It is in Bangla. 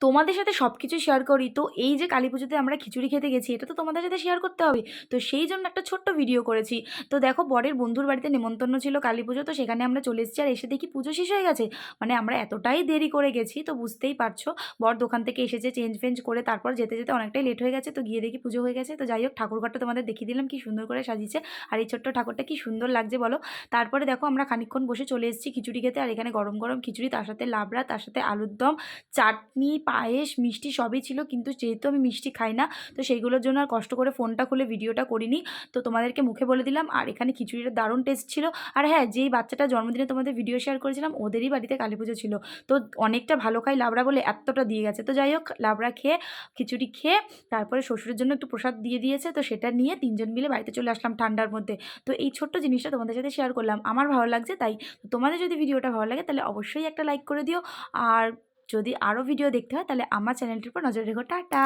তোমাদের সাথে সব কিছু শেয়ার করি। তো এই যে কালী পুজোতে আমরা খিচুড়ি খেতে গেছি, এটা তো তোমাদের সাথে শেয়ার করতে হবে। তো সেই জন্য একটা ছোট্ট ভিডিও করেছি। তো দেখো, বরের বন্ধুর বাড়িতে নেমন্তন্ন ছিল কালী পুজো, তো সেখানে আমরা চলে এসেছি। আর এসে দেখি পুজো শেষ হয়ে গেছে। মানে আমরা এতটাই দেরি করে গেছি, তো বুঝতেই পারছ। বর দোকান থেকে এসেছে চেঞ্জ ফেঞ্জ করে, তারপর যেতে যেতে অনেকটাই লেট হয়ে গেছে। তো গিয়ে দেখি পুজো হয়ে গেছে। তো যাই হোক, ঠাকুরঘরটা তোমাদের দেখিয়ে দিলাম কি সুন্দর করে সাজিয়েছে। আর এই ছোট্ট ঠাকুরটা কি সুন্দর লাগছে বলো? তারপরে দেখো, আমরা খানিকক্ষণ বসে চলে এসেছি খিচুড়ি খেতে। আর এখানে গরম গরম খিচুড়ি, তার সাথে লাবড়া, তার সাথে আলুর দম, চাটনি পায়েস, মিষ্টি সবই ছিল। কিন্তু যেহেতু আমি মিষ্টি খাই না, তো সেইগুলোর জন্য আর কষ্ট করে ফোনটা খুলে ভিডিওটা করিনি। তো তোমাদেরকে মুখে বলে দিলাম, আর এখানে খিচুড়িটা দারুণ টেস্ট ছিল। আর হ্যাঁ যেই বাচ্চাটা জন্মদিনে তোমাদের ভিডিও শেয়ার করেছিলাম, ওদেরই বাড়িতে কালী পুজো ছিল। তো অনেকটা ভালো খাই লাবড়া বলে এতটা দিয়ে গেছে। তো যাই হোক, লাবড়া খেয়ে, খিচুড়ি খেয়ে, তারপরে শ্বশুরের জন্য একটু প্রসাদ দিয়ে দিয়েছে। তো সেটা নিয়ে তিনজন মিলে বাড়িতে চলে আসলাম ঠান্ডার মধ্যে। তো এই ছোট্ট জিনিসটা তোমাদের সাথে শেয়ার করলাম। আমার ভালো লাগছে, তাই তোমাদের যদি ভিডিওটা ভালো লাগে, তাহলে অবশ্যই একটা লাইক করে দিও। আর যদি আরও ভিডিও দেখতে হয় তাহলে আমার চ্যানেলটির উপর নজর রেখো টাটা!